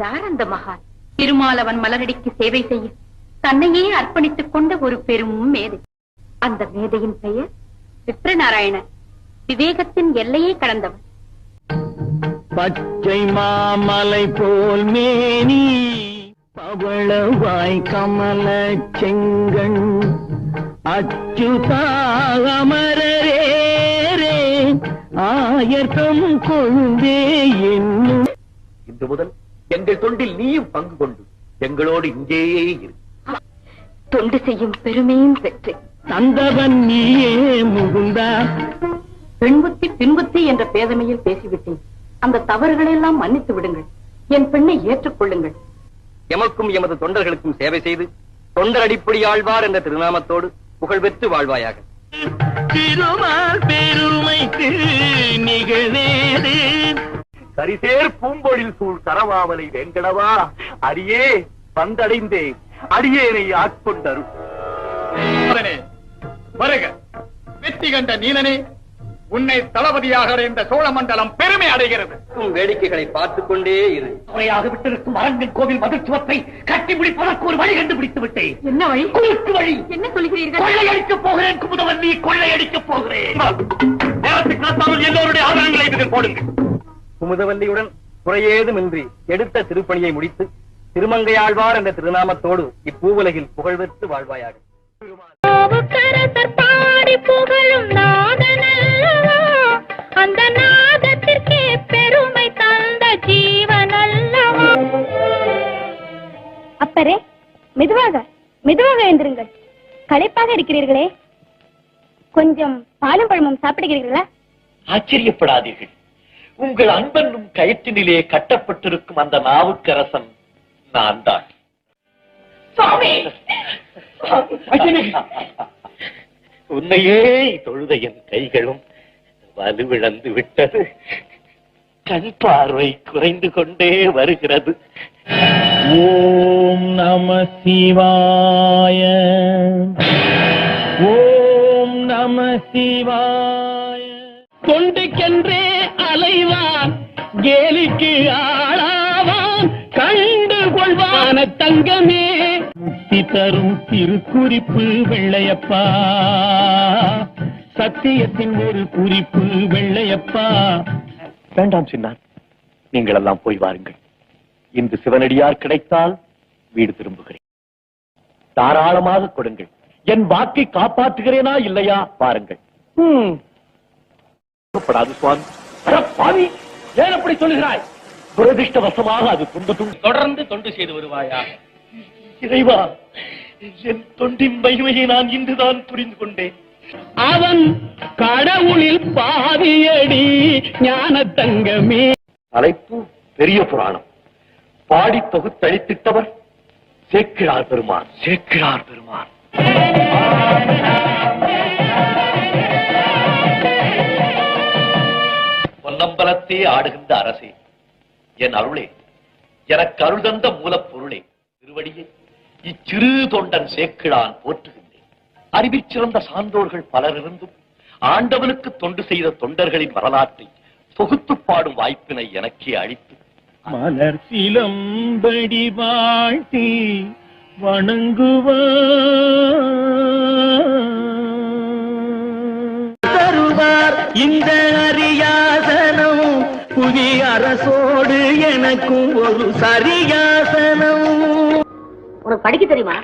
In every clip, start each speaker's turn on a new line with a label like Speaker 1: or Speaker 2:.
Speaker 1: யார் அந்த மகான்? திருமாலவன் மலரடிக்கு சேவை செய்ய தன்னையே அர்ப்பணித்துக் கொண்ட ஒரு பெரும் மேதை. அந்த மேதையின் பெயர் விப்ரநாராயணன். விவேகத்தின் எல்லையை கடந்தவன்.
Speaker 2: பச்சை மாமலை போல் மேனி பவளவாய் கமல செங்கண். அச்சுதாமரரே ஆயர்தம் கொழுந்தே என்னும்.
Speaker 3: இன்று முதல் எங்கள் தொண்டில் நீயும் பங்கு கொண்டு எங்களோடு இங்கேயே இரு.
Speaker 1: தொண்டு செய்யும் பெருமையும் பெற்று.
Speaker 2: தந்தவன் நீயே முகுந்தா.
Speaker 1: பெண்புத்தி பின்புத்தி என்ற பேதமையில் பேசிவிட்டேன். அந்த தவறுகளை எல்லாம் மன்னித்து விடுங்கள். என் பெண்ணை ஏற்றுக்கொள்ளுங்கள்.
Speaker 3: எமக்கும் எமது தொண்டர்களுக்கும் சேவை செய்து தொண்டர் அடிப்படை ஆழ்வார் என்ற திருநாமத்தோடு புகழ் பெற்று வாழ்வாயாக.
Speaker 2: திருமால் பெருமைக்கு நிகழ்வேது
Speaker 3: கரிசேர் பூம்பொழில் சூழ் கரவாமலை வெங்கடவா? அடியே வந்தடைந்தேன். அடியேனை ஆட்கொண்டரு.
Speaker 4: வருக. வெற்றி கண்ட நீலனே உன்னை தளபதியாக அடைந்த சோழ மண்டலம் பெருமை அடைகிறது.
Speaker 3: உன் வேடிக்கைகளை பார்த்துக் கொண்டே இரு.
Speaker 4: முறையாக விட்டிருக்கும் அரங்கன் கோவில் மகிழ்ச்சுவத்தை கட்டி முடிப்பதற்கு ஒரு வழி கண்டுபிடித்து விட்டேன்.
Speaker 1: என்ன வழி?
Speaker 4: குறுக்கு வழி.
Speaker 1: என்ன சொல்கிறீர்கள்
Speaker 4: கொள்ளையடிக்கப் போகிறேன் குமுதவன் நீ கொள்ளையடிக்கப் போகிறேன். நேரத்துக்கு காத்தாமல் எல்லோருடைய ஆதாரங்களை இதில் போடுங்கள்.
Speaker 3: குமுதவல்லியுடன் குறையேதுமின்றி எடுத்த திருப்பணியை முடித்து திருமங்கையாழ்வார் என்ற திருநாமத்தோடு இப்பூவுலகில் புகழ் பெற்று வாழ்வாயாக
Speaker 5: புகழும் நாதனல்லவா அந்த நாதத்திற்கே பெருமை தந்த ஜீவனல்லவா அப்பரே மெதுவாக மெதுவாக எழுந்திருங்கள். களைப்பாக இருக்கிறீர்களே. கொஞ்சம் பாலும் பழமும் சாப்பிடுகிறீர்களா?
Speaker 6: ஆச்சரியப்படாதீர்கள். உங்கள் அன்பென்னும் கயிற்றினிலே கட்டப்பட்டிருக்கும் அந்த நாவுக்கரசன் நான் தான் உன்னையே தொழுத என் கைகளும் வலுவிழந்து விட்டது. கண் பார்வை குறைந்து கொண்டே வருகிறது.
Speaker 2: ஓம் நம சிவாய. ஓம் நம சிவாய. தொண்டுக்கென்றே அலைவான் கேலிக்கு ஆளாவான் கண்டு கொள்வான தங்கமே. முக்தி தரும் திருக்குறிப்பு வெள்ளையப்பா. சத்தியத்தின் ஒரு குறிப்பு வெள்ளையப்பா.
Speaker 6: வேண்டாம் சின்னார் நீங்கள் எல்லாம் போய் வாருங்கள். இன்று சிவனடியார் கிடைத்தால் வீடு திரும்புகிறேன். தாராளமாக கொடுங்கள். என் வாக்கை காப்பாற்றுகிறேனா இல்லையா? பாருங்கள் ம். கவலைப்படாது சுவாமி ஏன் அப்படி சொல்லுகிறாய்? துரதிருஷ்டவசமாக அது துண்டு துண்டு.
Speaker 4: தொடர்ந்து தொண்டு செய்து வருவாயா?
Speaker 6: இறைவா என் தொண்டின் மகிமையை நான் இன்றுதான் புரிந்து கொண்டேன்.
Speaker 2: அவன் கடவுளில் பாதியடி ஞான தங்கமே
Speaker 6: தலைப்பு பெரிய புராணம். பாடி தொகுத்தளித்திட்டவர் சேக்கிழார் பெருமான். சேக்கிழார் பெருமான். பொன்னம்பலத்தே ஆடுகின்ற அரசே என் அருளே எனக்கு அருள் தந்த மூலப்பொருளே திருவடியே இச்சிறு தொண்டன் சேக்கிழான் போற்றுகின்றேன் அறிவிற் சிறந்த சான்றோர்கள் பலர் இருந்தும் ஆண்டவனுக்கு தொண்டு செய்த தொண்டர்களின் வரலாற்றை தொகுத்துப் பாடும் வாய்ப்பினை எனக்கே அளித்து
Speaker 2: மலர் சிலம்படி வாழ்த்தி வணங்குவார். தருவார் இந்த அரியாசனம். புதிய அரசோடு எனக்கும் ஒரு சரியாசனம்.
Speaker 1: உனக்கு படிக்க தெரியுமா?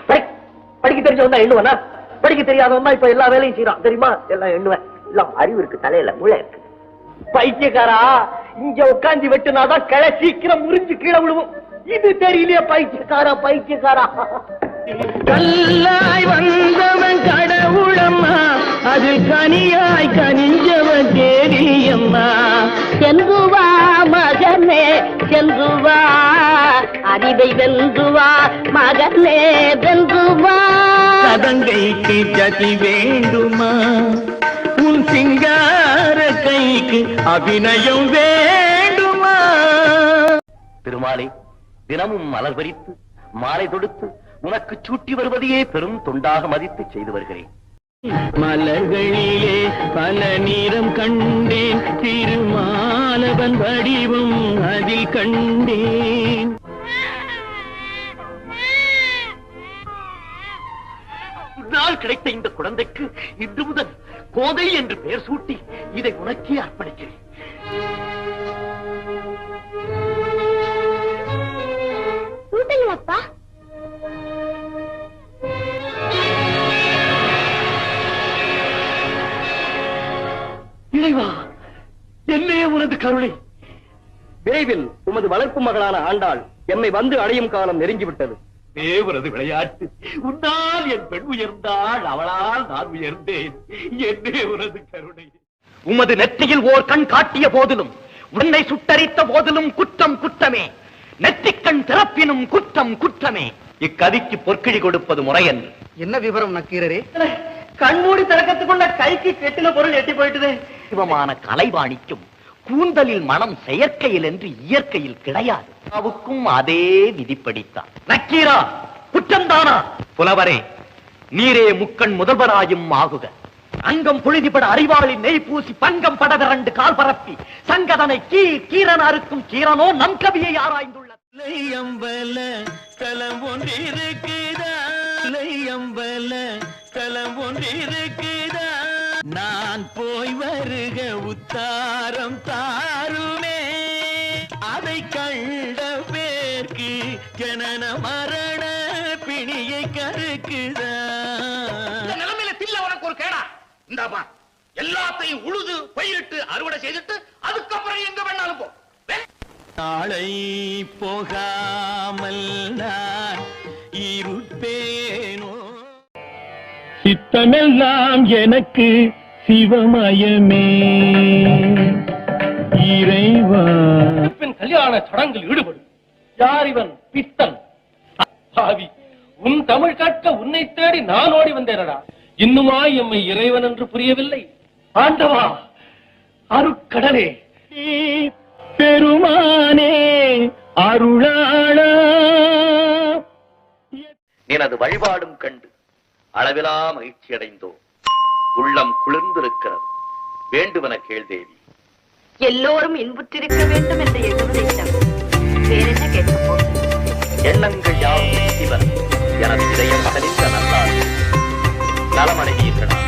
Speaker 3: படிக்க தெரிஞ்சவன் தான் எண்ணுவனா படிக்க தெரியாதவன் தான் இப்ப எல்லா வேலையும் செய்யறான் தெரியுமா? எல்லாம் எண்ணுவேன். எல்லாம் அறிவு இருக்கு தலையில முளை இருக்கு. பைத்தியக்காரா இங்க உட்காந்து வெட்டுனாதான் கிளை சீக்கிரம் முறிஞ்சு கீழே விழுவும். இது தெரியலையே பைத்தியக்காரா பைத்தியக்காரா.
Speaker 2: கல்லாய் வந்தவன் கடவுளம்மா அதில் கனியாய் கனிஞ்சவன் தேடியம்மா
Speaker 5: சென்று வா மகனே சென்று வா அறிவை வென்று வா மகனே வென்று வா
Speaker 2: சதங்கைக்கு ஜதி வேண்டுமா? உன் சிங்கார கைக்கு அபிநயம் வேண்டுமா?
Speaker 3: திருமாலே தினமும் மலர் பறித்து மாலை தொடுத்து உனக்கு சூட்டி வருவதையே பெரும் தொண்டாக மதித்து செய்து வருகிறேன்.
Speaker 2: மலர்களிலே பல நிறம் கண்டேன் திருமாலவன் வடிவம் அதில் கண்டேன்.
Speaker 3: உன்னால் கிடைத்த இந்த குழந்தைக்கு இன்று முதல் கோதை என்று பெயர் சூட்டி இதை உனக்கே அர்ப்பணிக்கிறேன்.
Speaker 5: சூட்டுங்களப்பா
Speaker 3: இறைவா என்னே உனது கருணை. விரைவில் உமது வளர்ப்பு மகளான ஆண்டாள் எம்மை வந்து அடையும் காலம் நெருங்கிவிட்டது.
Speaker 6: தேவரது விளையாட்டு. உன்னால் என் பெண் உயர்ந்தாள் அவளால் நான் உயர்ந்தேன். என்னே உனது கருணை.
Speaker 3: உமது நெற்றியில் ஓர் கண் காட்டிய போதிலும் உன்னை சுட்டரித்த போதிலும் குற்றம் குற்றமே. நெற்றிக்கண் திறப்பினும் குற்றம் குற்றமே. இக்கதிக்கு பொற்கிழி கொடுப்பது முறையன்று
Speaker 7: என்ன விவரம் நக்கீரரே?
Speaker 3: கண்மூடி திறக்கத்துக்குள்ள கைக்கு கெட்டின பொருள் எட்டி போயிட்டுதே. சிவமான கலைவாணிக்கும் கூந்தலில் மனம் செயற்கையில் என்று இயற்கையில் கிடையாது. அவுக்கும் அதே விதிப்படித்தான். நக்கீரா குற்றந்தானா? புலவரே நீரே முக்கண் முதல்வராயும் ஆகுக. அங்கம் புழுதிபட அறிவாளி நெய் பூசி பங்கம் படவிரண்டு கால் பரப்பி சங்கதனை கீ அறுக்கும் கீரனோ நம் கவியை ஆராய்ந்துள்ள
Speaker 2: அம்பல ஸ்தலம் ஒன்றிருக்குதா? அம்பல ஸ்தலம் ஒன்றிருக்குதா? நான் போய் வருக உத்தாரம் தாருமே. அதை கண்ட பேர்க்கு ஜனன மரண பிணியை கருக்குதா
Speaker 4: நிலைமையில தில்ல உனக்கு ஒரு கேடா. இந்தாப்பா எல்லாத்தையும் உழுது பயிரிட்டு அறுவடை செய்துட்டு அதுக்கப்புறம் எங்க வேணாலும் போ.
Speaker 2: நாளை போகாமல் நான் சித்தமெல்லாம் எனக்கு சிவமயமே. இறைவா.
Speaker 6: கல்யாண சடங்கில் ஈடுபடும். யார் இவன்? பித்தன். பாவி உன் தமிழ் கற்க உன்னை தேடி நான் ஓடி வந்தேனடா. இன்னுமா எம்மை இறைவன் என்று புரியவில்லை. ஆண்டவா அருட்கடலே
Speaker 2: பெருமானே அருளாளா.
Speaker 3: எனது வழிபாடும் கண்டு அளவிலா மகிழ்ச்சி அடைந்தோம் உள்ளம் குளிர்ந்திருக்கிறது. வேண்டுமென கேள்வி
Speaker 1: எல்லோரும் இன்புற்றிருக்க வேண்டும் என்ற எதிர்விடம் வேறென்ன கேட்கப்போம்? எண்ணங்கள் யாவும் சிவன். எனது இதயம் மகனின் நல்லார் நலமடைவீர்களா